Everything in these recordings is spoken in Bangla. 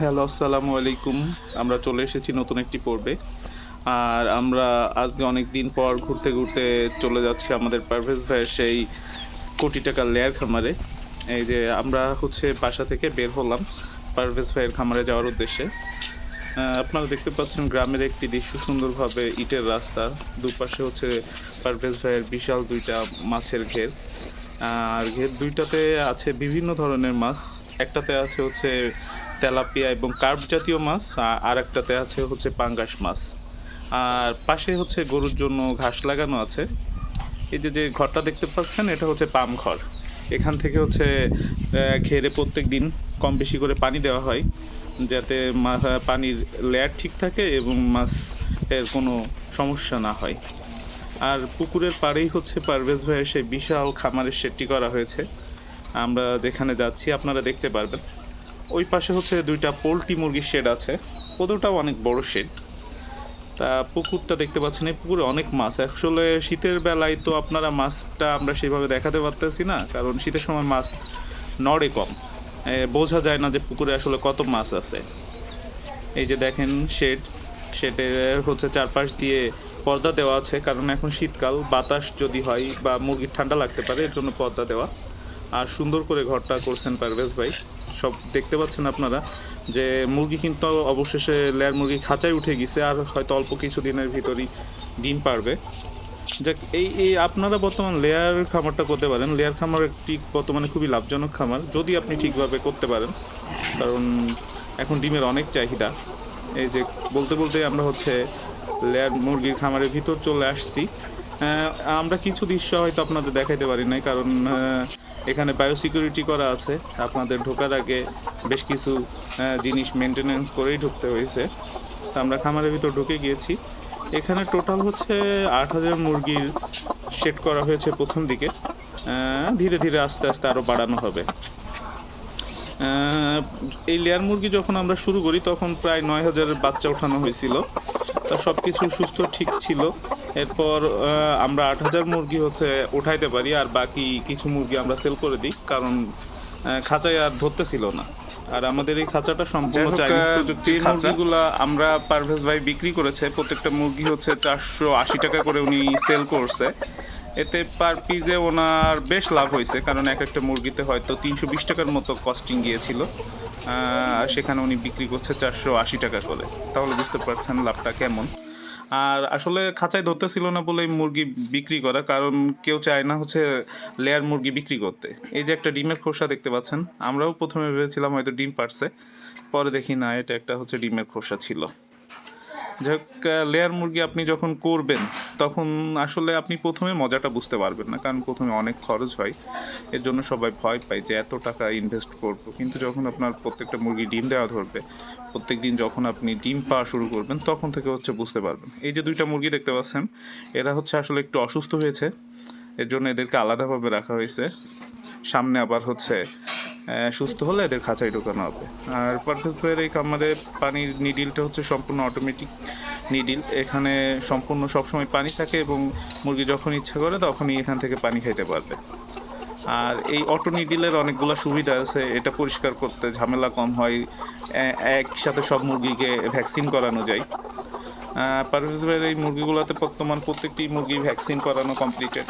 হ্যালো, আসসালামু আলাইকুম। আমরা চলে এসেছি নতুন একটি পর্বে। আর আমরা আজকে অনেক দিন পর ঘুরতে ঘুরতে চলে যাচ্ছি আমাদের পারভেজ ভাইয়ের সেই কোটি টাকার লেয়ার খামারে। এই যে আমরা হচ্ছে বাসা থেকে বের হলাম পারভেজ ভাইয়ের খামারে যাওয়ার উদ্দেশ্যে। আপনারা দেখতে পাচ্ছেন গ্রামের একটি দৃশ্য সুন্দরভাবে ইটের রাস্তা। দুপাশে হচ্ছে পারভেজ ভাইয়ের বিশাল দুইটা মাছের ঘের। আর ঘের দুইটাতে আছে বিভিন্ন ধরনের মাছ। একটাতে আছে হচ্ছে তেলাপিয়া এবং কার্প জাতীয় মাছ, আর একটাতে আছে হচ্ছে পাঙ্গাস মাছ। আর পাশে হচ্ছে গরুর জন্য ঘাস লাগানো আছে। এই যে যে ঘরটা দেখতে পাচ্ছেন, এটা হচ্ছে পাম ঘর। এখান থেকে হচ্ছে ঘেরে প্রত্যেক দিন কম বেশি করে পানি দেওয়া হয়, যাতে পানির লেয়ার ঠিক থাকে এবং মাছ এর কোনো সমস্যা না হয়। আর পুকুরের পাড়েই হচ্ছে পারভেজ ভাইয়ের সেই বিশাল খামারের সেটটি করা হয়েছে। আমরা যেখানে যাচ্ছি, আপনারা দেখতে পারবেন। ওই পাশে হচ্ছে দুইটা পোলট্রি মুরগির শেড আছে। ওদেরটাও অনেক বড় শেড। তা পুকুরটা দেখতে পাচ্ছেন, এই পুকুরে অনেক মাছ। আসলে শীতের বেলায় তো আপনারা মাছটা আমরা সেভাবে দেখাতে পারতেছি না, কারণ শীতের সময় মাছ নড়ে কম। বোঝা যায় না যে পুকুরে আসলে কত মাছ আছে। এই যে দেখেন শেড, শেডের হচ্ছে চারপাশ দিয়ে পর্দা দেওয়া আছে, কারণ এখন শীতকাল, বাতাস যদি হয় বা মুরগির ঠান্ডা লাগতে পারে, এর জন্য পর্দা দেওয়া। আর সুন্দর করে ঘরটা করছেন পারভেজ ভাই। সব দেখতে পাচ্ছেন আপনারা, যে মুরগি কিন্তু অবশেষে লেয়ার মুরগি খাঁচায় উঠে গেছে আর হয়তো অল্প কিছু দিনের ভিতরই ডিম পারবে। যাক, এই এই আপনারা বর্তমান লেয়ার খামারটা করতে পারেন। লেয়ার খামার একটি বর্তমানে খুবই লাভজনক খামার, যদি আপনি ঠিকভাবে করতে পারেন। কারণ এখন ডিমের অনেক চাহিদা। এই যে বলতে বলতে আমরা হচ্ছে লেয়ার মুরগির খামারের ভিতর চলে আসছি। আমরা কিছু দৃশ্য হয়তো আপনাদের দেখাইতে পারি নাই, কারণ এখানে বায়োসিকিউরিটি করা আছে। আপনাদের ঢোকার আগে বেশ কিছু জিনিস মেনটেনেন্স করেই ঢুকতে হয়েছে। তো আমরা খামারের ভিতর ঢুকে গিয়েছি। এখানে টোটাল হচ্ছে আট হাজার মুরগির সেট করা হয়েছে প্রথম দিকে। ধীরে ধীরে আস্তে আস্তে আরও বাড়ানো হবে। এই লেয়ার মুরগি যখন আমরা শুরু করি, তখন প্রায় নয় হাজারের বাচ্চা ওঠানো হয়েছিল। তা সব কিছু সুস্থ, ঠিক ছিল। এরপর আমরা আট হাজার মুরগি হচ্ছে উঠাইতে পারি আর বাকি কিছু মুরগি আমরা সেল করে দিই কারণ খাঁচায় আর ধরতেছিল না। আর আমাদের এই খাঁচাটা সম্পূর্ণ চাইনিজ প্রযুক্তির মুরগিগুলা আমরা পারভেজ ভাই বিক্রি করেছে প্রত্যেকটা মুরগি হচ্ছে চারশো আশি টাকা করে উনি সেল করছে। এতে পার পিজে ওনার বেশ লাভ হয়েছে কারণ এক একটা মুরগিতে হয়তো তিনশো বিশ টাকার মতো কস্টিং গিয়েছিল। আহ, সেখানে উনি বিক্রি করছে চারশো আশি টাকা করে। তাহলে বুঝতে পারছেন লাভটা কেমন। আর আসলে খাঁচায় ধরতেছিল না বলে মুরগি বিক্রি করা, কারণ কেউ চায় না হচ্ছে লেয়ার মুরগি বিক্রি করতে। এই যে একটা ডিমের খোসা দেখতে পাচ্ছেন, আমরাও প্রথমে ভেবেছিলাম হয়তো ডিম পারছে, পরে দেখি না, এটা একটা হচ্ছে ডিমের খোসা ছিল। যাই হোক লেয়ার মুরগি আপনি যখন করবেন, তখন আসলে আপনি প্রথমে মজাটা বুঝতে পারবেন না, কারণ প্রথমে অনেক খরচ হয়। এর জন্য সবাই ভয় পায় যে এত টাকা ইনভেস্ট করব। কিন্তু যখন আপনার প্রত্যেকটা মুরগি ডিম দেওয়া ধরবে প্রত্যেক দিন যখন আপনি ডিম পাওয়া শুরু করবেন, তখন থেকে হচ্ছে বুঝতে পারবেন। এই যে দুইটা মুরগি দেখতে পাচ্ছেন, এরা হচ্ছে আসলে একটু অসুস্থ হয়েছে, এর জন্য এদেরকে আলাদাভাবে রাখা হয়েছে। সামনে আবার হচ্ছে সুস্থ হলে এদের খাঁচায় ঢোকানো হবে। আর পারভেজ ভাইয়ের এই আমাদের পানির নিডিলটা হচ্ছে সম্পূর্ণ অটোমেটিক নিডিল। এখানে সম্পূর্ণ সবসময় পানি থাকে এবং মুরগি যখন ইচ্ছা করে তখনই এখান থেকে পানি খাইতে পারবে। আর এই অটো নিডিলের অনেকগুলো সুবিধা আছে, এটা পরিষ্কার করতে ঝামেলা কম হয় একসাথে সব মুরগিকে ভ্যাকসিন করানো যায়। পারভেজ ভাইয়ের এই মুরগিগুলোতে বর্তমান প্রত্যেকটি মুরগি ভ্যাকসিন করানো কমপ্লিটেড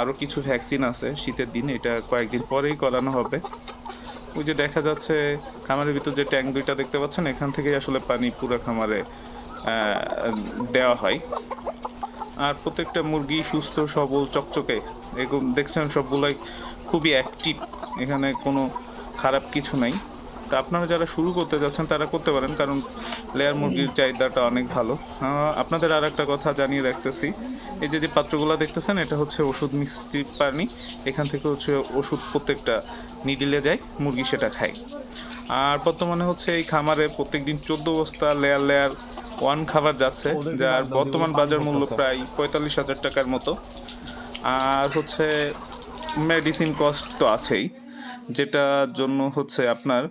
আরও কিছু ভ্যাকসিন আছে শীতের দিন, এটা কয়েকদিন পরেই করানো হবে। ওই যে দেখা যাচ্ছে, খামারের ভিতর যে ট্যাঙ্ক দুইটা দেখতে পাচ্ছেন, এখান থেকেই আসলে পানি পুরো খামারে দেওয়া হয়। আর প্রত্যেকটা মুরগি সুস্থ, সবল, চকচকে, এরকম দেখছেন সবগুলাই খুবই অ্যাক্টিভ এখানে কোনো খারাপ কিছু নাই। তা আপনারা যারা শুরু করতে যাচ্ছেন, তারা করতে পারেন, কারণ লেয়ার মুরগির চাহিদাটা অনেক ভালো। আপনাদের আর একটা কথা জানিয়ে রাখতেছি। এই যে যে পাত্রগুলো দেখতেছেন, এটা হচ্ছে ওষুধ মিষ্টি পানি। এখান থেকে হচ্ছে ওষুধ প্রত্যেকটা নিডিলে যায়, মুরগি সেটা খায়। আর বর্তমানে হচ্ছে এই খামারে প্রত্যেকদিন চোদ্দ বস্তা লেয়ার লেয়ার ওয়ান খাবার যাচ্ছে, যার বর্তমান বাজার মূল্য প্রায় পঁয়তাল্লিশ হাজার টাকার মতো। আর হচ্ছে মেডিসিন কস্ট তো আছেই যেটার জন্য হচ্ছে আপনার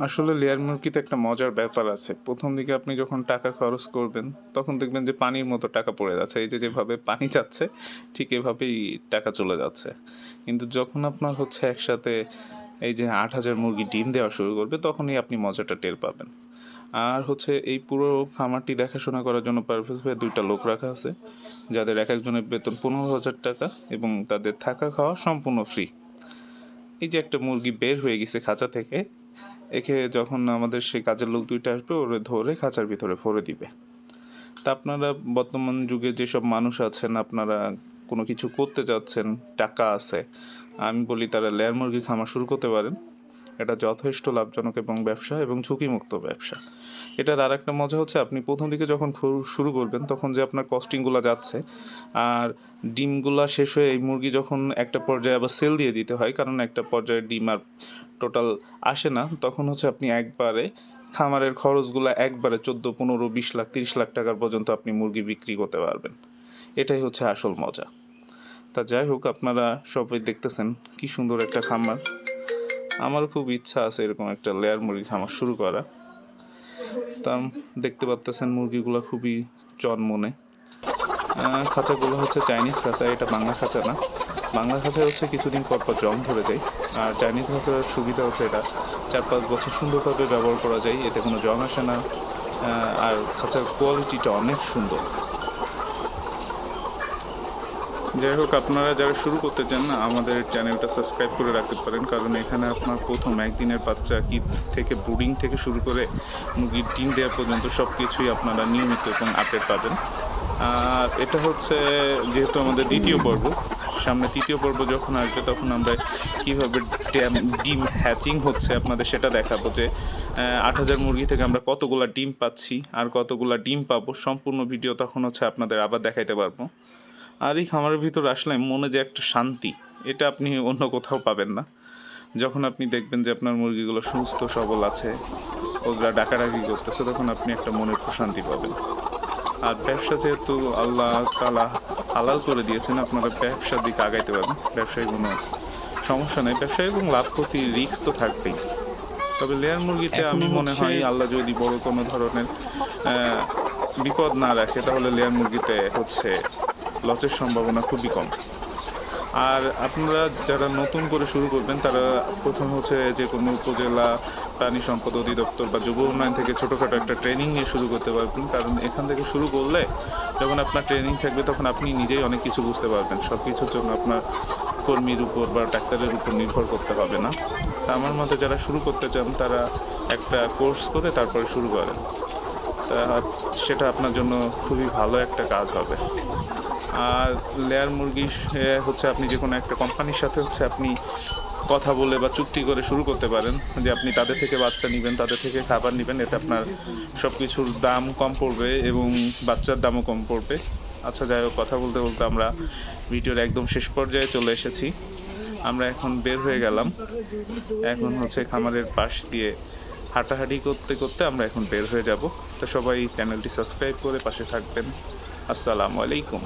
আসলে লেয়ার মুরগিতে একটা মজার ব্যাপার আছে। প্রথম দিকে আপনি যখন টাকা খরচ করবেন, তখন দেখবেন যে পানির মতো টাকা পড়ে যাচ্ছে। এই যে যেভাবে পানি যাচ্ছে, ঠিক এভাবেই টাকা চলে যাচ্ছে। কিন্তু যখন আপনার হচ্ছে একসাথে এই যে আট হাজার মুরগি ডিম দেওয়া শুরু করবে, তখনই আপনি মজাটা টের পাবেন। আর হচ্ছে এই পুরো খামারটি দেখাশোনা করার জন্য পারভেজ ভাই দুইটা লোক রাখা আছে, যাদের এক একজনের বেতন পনেরো হাজার টাকা এবং তাদের থাকা খাওয়া সম্পূর্ণ ফ্রি এই যে একটা মুরগি বের হয়ে গেছে খাঁচা থেকে, একে যখন আমাদের সেই কাজের লোক দুইটা আসবে, ওরে ধরে খাঁচার ভিতরে ভরে দিবে। তা আপনারা বর্তমান যুগে যেসব মানুষ আছেন, আপনারা কোনো কিছু করতে যাচ্ছেন, টাকা আছে, আমি বলি তারা লেয়ার মুরগি খামার শুরু করতে পারেন। এটা যথেষ্ট লাভজনক এবং ব্যবসা এবং ঝুঁকিমুক্ত ব্যবসা। এটার আর একটা মজা হচ্ছে, আপনি প্রথম দিকে যখন শুরু করবেন, তখন যে আপনার কস্টিংগুলো যাচ্ছে, আর ডিমগুলা শেষ হয়ে এই মুরগি যখন একটা পর্যায়ে আবার সেল দিয়ে দিতে হয়, কারণ একটা পর্যায়ে ডিম আর টোটাল আসে না, তখন হচ্ছে আপনি একবারে খামারের খরচগুলো একবারে চোদ্দ, পনেরো, বিশ লাখ, তিরিশ লাখ টাকার পর্যন্ত আপনি মুরগি বিক্রি করতে পারবেন। এটাই হচ্ছে আসল মজা। তা যাই হোক, আপনারা সবাই দেখতেছেন কি সুন্দর একটা খামার। আমারও খুব ইচ্ছা আছে এরকম একটা লেয়ার মুরগি খামার শুরু করা। তা দেখতে পাচ্তেছেন মুরগিগুলো খুবই চনমনে। খাঁচাগুলো হচ্ছে চাইনিজ খাঁচা, এটা বাংলা খাঁচা না। বাংলা খাঁচা হচ্ছে কিছুদিন পর পর জং ধরে যায়। আর চাইনিজ খাঁচার সুবিধা হচ্ছে এটা, চার পাঁচ বছর সুন্দরভাবে ব্যবহার করা যায়, এতে কোনো জং আসে না। আর খাঁচার কোয়ালিটিটা অনেক সুন্দর। যাই হোক, আপনারা যারা শুরু করতে চান না, আমাদের চ্যানেলটা সাবস্ক্রাইব করে রাখতে পারেন, কারণ এখানে আপনার প্রথম একদিনের বাচ্চা কি থেকে ব্রুডিং থেকে শুরু করে মুরগির ডিম দেওয়া পর্যন্ত সব কিছুই আপনারা নিয়মিত এবং আপডেট পাবেন। আর এটা হচ্ছে যেহেতু আমাদের দ্বিতীয় পর্ব, সামনে তৃতীয় পর্ব যখন আসবে, তখন আমরা কীভাবে ড্যাম- ডিম হ্যাচিং হচ্ছে আপনাদের সেটা দেখাবো যে আট হাজার মুরগি থেকে আমরা কতগুলো ডিম পাচ্ছি, আর কতগুলা ডিম পাবো, সম্পূর্ণ ভিডিও তখন হচ্ছে আপনাদের আবার দেখাইতে পারব। আর এই খামারের ভিতর আসলে মনে যে একটা শান্তি এটা আপনি অন্য কোথাও পাবেন না। যখন আপনি দেখবেন যে আপনার মুরগিগুলো সুস্থ সবল আছে ওগুলা ডাকাডাকি করতেছে তখন আপনি একটা মনের প্রশান্তি পাবেন। আর ব্যবসা যেহেতু আল্লাহ তালা হালাল করে দিয়েছেন আপনারা ব্যবসার দিকে আগাইতে পারবেন। ব্যবসায় কোনো সমস্যা নেই। ব্যবসায় এবং লাভ ক্ষতি রিস্ক তো থাকবেই। তবে লেয়ার মুরগিতে আমি মনে হয় আল্লাহ যদি বড় কোনো ধরনের বিপদ না রাখে তাহলে লেয়ার মুরগিতে হচ্ছে লসের সম্ভাবনা খুবই কম। আর আপনারা যারা নতুন করে শুরু করবেন, তারা প্রথম হচ্ছে যে কোনো উপজেলা প্রাণী সম্পদ অধিদপ্তর বা যুব উন্নয়ন থেকে ছোটোখাটো একটা ট্রেনিং নিয়ে শুরু করতে পারবেন। কারণ এখান থেকে শুরু করলে যখন আপনার ট্রেনিং থাকবে, তখন আপনি নিজেই অনেক কিছু বুঝতে পারবেন। সব কিছুর জন্য আপনার কর্মীর উপর বা ডাক্তারের উপর নির্ভর করতে হবে না। তা আমার মতে যারা শুরু করতে চান, তারা একটা কোর্স করে তারপরে শুরু করেন। তা সেটা আপনার জন্য খুবই ভালো একটা কাজ হবে। আর লেয়ার মুরগি হচ্ছে আপনি যে কোনো একটা কোম্পানির সাথে হচ্ছে আপনি কথা বলে বা চুক্তি করে শুরু করতে পারেন যে আপনি তাদের থেকে বাচ্চা নেবেন, তাদের থেকে খাবার নেবেন, এতে আপনার সব কিছুর দাম কম পড়বে এবং বাচ্চার দামও কম পড়বে। আচ্ছা যাই হোক, কথা বলতে বলতে আমরা ভিডিওর একদম শেষ পর্যায়ে চলে এসেছি। আমরা এখন বের হয়ে গেলাম। এখন হচ্ছে খামারের পাশ দিয়ে হাঁটাহাঁটি করতে করতে আমরা এখন বের হয়ে যাব। তো সবাই চ্যানেলটি সাবস্ক্রাইব করে পাশে থাকবেন। আসসালামু আলাইকুম।